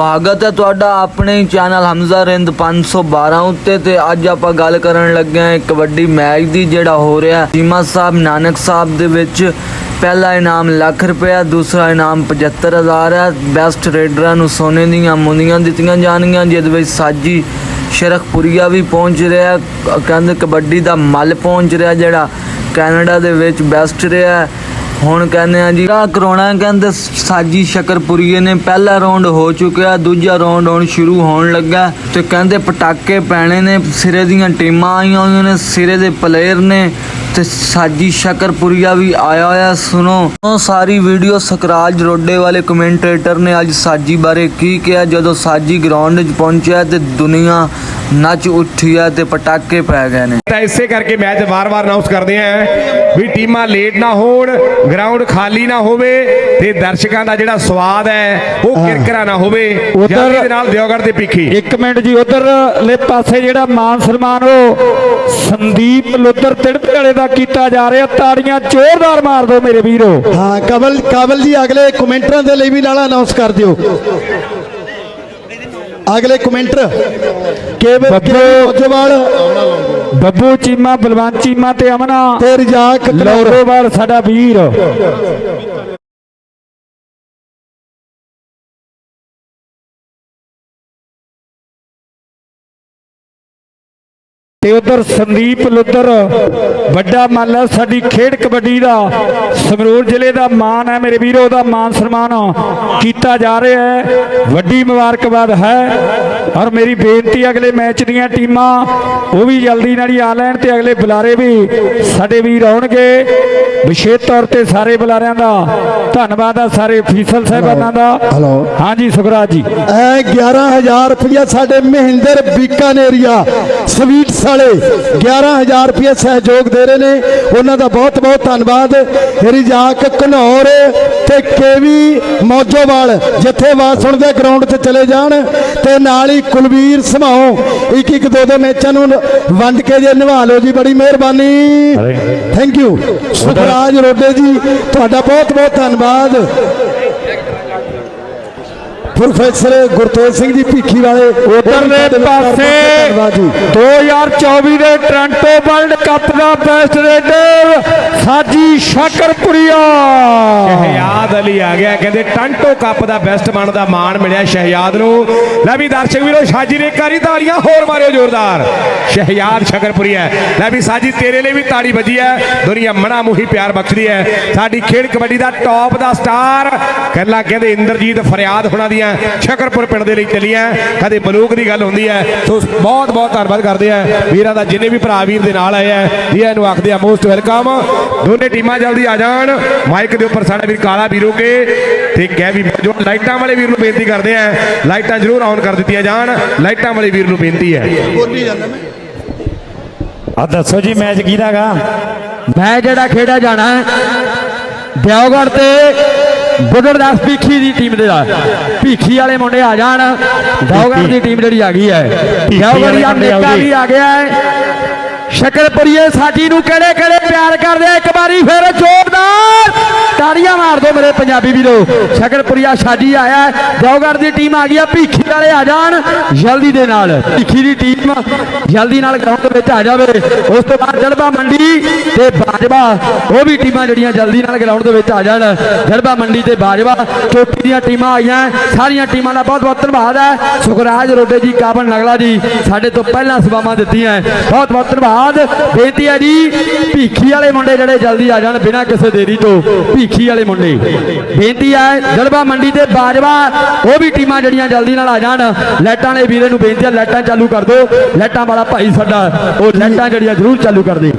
ਸਵਾਗਤ ਹੈ ਤੁਹਾਡਾ ਆਪਣੇ ਚੈਨਲ ਹਮਜ਼ਾ ਰਿੰਦ 512 ਉੱਤੇ ਤੇ ਅੱਜ ਆਪਾਂ ਗੱਲ ਕਰਨ ਲੱਗੇ ਹਾਂ ਕਬੱਡੀ ਮੈਚ ਦੀ ਜਿਹੜਾ ਹੋ ਰਿਹਾ ਸੀਮਾ ਸਾਹਿਬ, ਨਾਨਕ ਸਾਹਿਬ ਦੇ ਵਿੱਚ ਪਹਿਲਾ ਇਨਾਮ ਲੱਖ ਰੁਪਇਆ, ਦੂਸਰਾ ਇਨਾਮ 75000 ਹੈ। ਬੈਸਟ ਰੇਡਰਾਂ ਨੂੰ ਸੋਨੇ ਦੀਆਂ ਮੁੰਦੀਆਂ ਦਿੱਤੀਆਂ ਜਾਣਗੀਆਂ, ਜਿਹਦੇ ਵਿੱਚ ਸਾਜੀ ਸ਼ਰਖਪੁਰੀਆ ਵੀ ਪਹੁੰਚ ਰਿਹਾ ਕਹਿੰਦੇ ਕਬੱਡੀ ਦਾ ਮੱਲ ਪਹੁੰਚ ਰਿਹਾ, ਜਿਹੜਾ ਕੈਨੇਡਾ ਦੇ ਵਿੱਚ ਬੈਸਟ ਰਿਹਾ ਹੁਣ ਕਹਿੰਦੇ ਆ ਜੀ ਆ ਕਰਾਉਣਾ ਕਹਿੰਦੇ ਸਾਜੀ ਸ਼ਕਰਪੁਰੀਏ ਨੇ, ਪਹਿਲਾ ਰਾਉਂਡ ਹੋ ਚੁੱਕਿਆ, ਦੂਜਾ ਰਾਉਂਡ ਹੁਣ ਸ਼ੁਰੂ ਹੋਣ ਲੱਗਾ ਤੇ ਕਹਿੰਦੇ ਪਟਾਕੇ ਪੈਣੇ ਨੇ, ਸਿਰੇ ਦੀਆਂ ਟੀਮਾਂ ਆਈਆਂ ਹੋਈਆਂ ਨੇ, ਸਿਰੇ ਦੇ ਪਲੇਅਰ ਨੇ ਤੇ ਸਾਜੀ ਸ਼ਕਰਪੁਰੀਆ ਵੀ ਆਇਆ ਹੋਇਆ, ਸੁਣੋ। ਉਹ ਸਾਰੀ ਵੀਡੀਓ ਸਕਰਾਜ ਰੋਡੇ ਵਾਲੇ ਕਮੈਂਟੇਟਰ ਨੇ ਅੱਜ ਸਾਜੀ ਬਾਰੇ ਕੀ ਕਿਹਾ, ਜਦੋਂ ਸਾਜੀ ਗਰਾਊਂਡ 'ਚ ਪਹੁੰਚਿਆ ਤੇ ਦੁਨੀਆ ਨੱਚ ਉੱਠੀ ਹੈ ਤੇ ਪਟਾਕੇ ਪੈ ਗਏ ਨੇ। ਤਾਂ ਇਸੇ ਕਰਕੇ ਮੈਚ ਵਾਰ-ਵਾਰ ਅਨਾਉਂਸ ਕਰਦੇ ਆ ਵੀ ਟੀਮਾਂ ਲੇਟ ਨਾ ਹੋਣ ਗਰਾਊਂਡ ਖਾਲੀ ਨਾ ਹੋਵੇ ਤੇ ਦਰਸ਼ਕਾਂ ਦਾ ਜਿਹੜਾ ਸਵਾਦ ਹੈ ਉਹ ਕਿਰਕਰਾ ਨਾ ਹੋਵੇ। ਉੱਧਰ- ਜਲਦੀ ਦੇ ਨਾਲ ਦਿਓਗੜ ਤੇ ਭਿੱਖੀ। ਇੱਕ ਮਿੰਟ ਜੀ ਉਧਰਲੇ ਪਾਸੇ ਜਿਹੜਾ ਮਾਨ ਸਨਮਾਨ ਉਹ ਸੰਦੀਪ ਲੁੱਦਰ ਤਿੜਪੇ ਵਾਲੇ ਦਾ ਕੀਤਾ ਜਾ ਰਿਹਾ। ਤਾੜੀਆਂ ਜ਼ੋਰਦਾਰ ਮਾਰ ਦਿਓ ਮੇਰੇ ਵੀਰੋ। ਹਾਂ ਕਬਲ ਕਾਬਲ ਜੀ ਅਗਲੇ ਕਮੈਂਟਰਾਂ ਦੇ ਲਈ ਵੀ ਨਾਲ ਅਨਾਉਂਸ ਕਰ ਦਿਓ। ਅਗਲੇ ਕਮੈਂਟਰ ਕੇਵਲ ਬੱਬੂ। ਮੋਜਵਾਲ? ਬੱਬੂ ਚੀਮਾ ਬਲਵੰਤ ਚੀਮਾ ਤੇ ਅਮਨਾ। ਤੇ ਰਜਾਕ ਲੋਰੋਵਾਲ ਸਾਡਾ ਵੀਰ। ਤੇ ਉਧਰ ਸੰਦੀਪ ਲੁੱਦਰ ਵੱਡਾ ਮੱਲ ਹੈ ਸਾਡੀ ਖੇਡ ਕਬੱਡੀ ਦਾ। ਸਮਰੂਰ ਜ਼ਿਲ੍ਹੇ ਦਾ ਮਾਣ ਹੈ ਮੇਰੇ ਵੀਰੋ ਦਾ ਮਾਨ ਸਨਮਾਨ ਕੀਤਾ ਜਾ ਰਿਹਾ ਹੈ। ਵੱਡੀ ਮੁਬਾਰਕਬਾਦ ਹੈ। ਔਰ ਮੇਰੀ ਬੇਨਤੀ ਅਗਲੇ ਮੈਚ ਦੀਆਂ ਟੀਮਾਂ ਉਹ ਵੀ ਜਲਦੀ ਨਾਲ ਹੀ ਆ ਲੈਣ ਤੇ ਅਗਲੇ ਬੁਲਾਰੇ ਵੀ ਸਾਡੇ ਵੀਰ ਆਉਣਗੇ। ਵਿਸ਼ੇਸ਼ ਤੌਰ ਤੇ ਸਾਰੇ ਬੁਲਾਰਿਆਂ ਦਾ ਧੰਨਵਾਦ ਆ ਸਾਰੇ ਅਫੀਸਰ ਸਾਹਿਬਾਨਾਂ ਦਾ। ਹੈਲੋ। ਹਾਂਜੀ ਸੁਖਰਾਜ ਜੀ। ਐ 11000 ਰੁਪਇਆ ਸਾਡੇ ਮਹਿੰਦਰ ਬੀਕਾਨੇਰੀਆ। ਸਵੀਟਸ ਵਾਲੇ 11000 ਰੁਪਇਆ ਸਹਿਯੋਗ ਦੇ ਰਹੇ ਨੇ। ਉਹਨਾਂ ਦਾ ਬਹੁਤ ਬਹੁਤ ਧੰਨਵਾਦ। ਰਜਾਕ ਘਨੌਰ ਤੇ ਕੇਵੀ ਮੌਜੋਵਾਲ ਜਿੱਥੇ ਆਵਾਜ਼ ਸੁਣਦੇ ਗਰਾਊਂਡ ਤੇ ਚਲੇ ਜਾਣ ਤੇ ਨਾਲ ਹੀ ਕੁਲਵੀਰ ਸਮਾਓ ਇੱਕ ਇੱਕ ਦੋ ਦੋ ਮੈਚਾਂ ਨੂੰ ਵੰਡ ਕੇ ਜੇ ਨਿਭਾ ਲਓ ਜੀ ਬੜੀ ਮਿਹਰਬਾਨੀ। ਥੈਂਕ ਯੂ ਸੁਖਰਾਜ ਰੋਡੇ ਜੀ ਤੁਹਾਡਾ ਬਹੁਤ ਬਹੁਤ ਧੰਨਵਾਦ। ਪ੍ਰੋਫੈਸਰ ਗੁਰਤੇਜ ਸਿੰਘ ਜੀ ਭੀਖੀ ਵਾਲੇ ਉਧਰਲੇ ਪਾਸੇ ਧੰਨਵਾਦ ਜੀ। 2024 ਦੇ ਟ੍ਰਾਂਟੋ ਵਰਲਡ ਕੱਪ ਦਾ ਬੈਸਟ ਰੇਡਰ ਸਾਜੀ ਸ਼ਾਕਰਪੁਰੀਆ। ਸ਼ਹਿਯਾਦ ਅਲੀ ਆ ਗਿਆ, ਕਹਿੰਦੇ ਟੰਟੋ ਕੱਪ ਦਾ ਬੈਸਟ ਮਨ ਦਾ ਮਾਣ ਮਿਲਿਆ ਸ਼ਹਿਯਾਦ ਨੂੰ। ਲੈ ਵੀ ਦਰਸ਼ਕ ਵੀਰੋ, ਸਾਜੀ ਨੇ ਕਰੀ ਤਾੜੀਆਂ ਹੋਰ ਮਾਰਿਓ ਜ਼ੋਰਦਾਰ। ਸ਼ਹਿਯਾਦ ਸ਼ਕਰਪੁਰੀ ਹੈ। ਲੈ ਵੀ ਸਾਜੀ, ਤੇਰੇ ਲਈ ਵੀ ਤਾੜੀ ਵੱਜੀ ਹੈ। ਦੁਨੀਆ ਮਣਾ ਮੁਹੀ ਪਿਆਰ ਬਖਸ਼ਦੀ ਹੈ। ਸਾਡੀ ਖੇਡ ਕਬੱਡੀ ਦਾ ਟੌਪ ਦਾ ਸਟਾਰ ਕੱਲਾ ਕਹਿੰਦੇ ਇੰਦਰਜੀਤ ਫਰਿਆਦ ਹੋਣਾ ਦੀਆਂ ਸ਼ਕਰਪੁਰ ਪਿੰਡ ਦੇ ਲਈ ਚੱਲੀਆਂ। ਕਦੇ ਬਲੂਕ ਦੀ ਗੱਲ ਹੁੰਦੀ ਹੈ। ਸੋ ਬਹੁਤ ਬਹੁਤ ਧੰਨਵਾਦ ਕਰਦੇ ਆ। ਵੀਰਾਂ ਦਾ ਜਿੰਨੇ ਵੀ ਭਰਾ ਵੀਰ ਦੇ ਨਾਲ ਆਏ ਆ ਵੀਰਾਂ ਨੂੰ ਆਖਦੇ ਆ ਮੋਸਟ ਵੈਲਕਮ ਦੋਨੇ ਟੀਮਾਂ ਜਲਦੀ ਆ ਜਾਣ। ਮਾਈਕ ਦੇ ਉੱਪਰ ਸਾਡਾ ਵੀਰ ਕਾਲਾ ਵੀਰੋਗੇ ਤੇ ਕਹਿ ਵੀ ਜੋ ਲਾਈਟਾਂ ਵਾਲੇ ਵੀਰ ਨੂੰ ਬੇਨਤੀ ਕਰਦੇ ਆ। ਲਾਈਟਾਂ ਜ਼ਰੂਰ ਆਨ ਕਰ ਦਿੱਤੀਆਂ ਜਾਣ। ਲਾਈਟਾਂ ਵਾਲੇ ਵੀਰ ਨੂੰ ਬੇਨਤੀ ਹੈ। ਆ ਦੱਸੋ ਜੀ ਮੈਚ ਕਿਹਦਾਗਾ ਮੈਂ ਜਿਹੜਾ ਖੇਡਿਆ ਜਾਣਾ ਹੈ ਦਿਓਗੜ ਤੇ ਬੁੱਢੜਦਾਸ ਭੀਖੀ ਦੀ ਟੀਮ ਦੇ ਨਾਲ। ਭੀਖੀ ਵਾਲੇ ਮੁੰਡੇ ਆ ਜਾਣ। ਦਿਓਗੜ ਦੀ ਟੀਮ ਜਿਹੜੀ ਆ ਗਈ ਹੈ। ਦਿਓਗੜ ਦਾ ਨੇਤਾ। ਵੀ ਆ ਗਿਆ ਹੈ। ਸ਼ਕਰਪੁਰੀਏ ਸਾਡੀ ਨੂੰ ਕਿਹੜੇ ਕਿਹੜੇ ਪਿਆਰ ਕਰਦੇ ਆ, ਇੱਕ ਵਾਰੀ ਫਿਰ ਜ਼ੋਰਦਾਰ ਤਾੜੀਆਂ ਮਾਰ ਦਿਓ ਮੇਰੇ ਪੰਜਾਬੀ ਵੀਰੋ। ਸ਼ਕਰਪੁਰੀਆ ਸਾਡੀ ਆਇਆ ਹੈ। ਦੀ ਟੀਮ ਆ ਗਈ ਆ, ਭੀਖੀ ਵਾਲੇ ਆ ਜਾਣ, ਜਲਦੀ ਦੇ ਨਾਲ, ਭੀਖੀ ਦੀ ਟੀਮ ਜਲਦੀ ਨਾਲ ਗਰਾਊਂਡ ਵਿੱਚ ਆ ਜਾਵੇ। ਉਸ ਤੋਂ ਬਾਅਦ ਜਲਬਾ ਮੰਡੀ ਤੇ ਬਾਜਵਾ, ਉਹ ਵੀ ਟੀਮਾਂ ਜਿਹੜੀਆਂ ਜਲਦੀ ਨਾਲ ਗਰਾਊਂਡ ਦੇ ਵਿੱਚ ਆ ਜਾਣ। ਜਲਬਾ ਮੰਡੀ ਤੇ ਬਾਜਵਾ, ਚੋਟੀ ਦੀਆਂ ਟੀਮਾਂ ਆਈਆਂ ਸਾਰੀਆਂ ਟੀਮਾਂ ਦਾ ਬਹੁਤ ਬਹੁਤ ਧੰਨਵਾਦ ਹੈ। ਸੁਖਰਾਜ ਰੋਡੇ ਜੀ, ਕਾਬਨ ਨਗਲਾ ਜੀ, ਸਾਡੇ ਤੋਂ ਪਹਿਲਾਂ ਸੇਵਾਵਾਂ ਦਿੱਤੀਆਂ ਬਹੁਤ ਬਹੁਤ ਧੰਨਵਾਦ, ਬੇਨਤੀ ਹੈ ਜੀ, ਭੀਖੀ ਭੀਖੀ ਵਾਲੇ ਮੁੰਡੇ ਜਿਹੜੇ ਜਲਦੀ ਆ ਜਾਣ ਬਿਨਾਂ ਕਿਸੇ ਦੇਰੀ ਤੋਂ। ਭੀਖੀ ਵਾਲੇ ਮੁੰਡੇ। ਬੇਨਤੀ ਹੈ ਜਲਵਾ ਮੰਡੀ ਤੇ ਬਾਜਵਾ, ਉਹ ਵੀ ਟੀਮਾਂ ਜਿਹੜੀਆਂ ਜਲਦੀ ਨਾਲ ਆ ਜਾਣ। ਲਾਈਟਾਂ ਵਾਲੇ ਵੀਰੇ ਨੂੰ ਬੇਨਤੀ ਹੈ ਲਾਈਟਾਂ ਚਾਲੂ ਕਰ ਦਿਓ। ਲਾਈਟਾਂ ਵਾਲਾ ਭਾਈ ਸਾਡਾ, ਉਹ ਲਾਈਟਾਂ ਜਿਹੜੀਆਂ ਜ਼ਰੂਰ ਚਾਲੂ ਕਰ ਦੇ।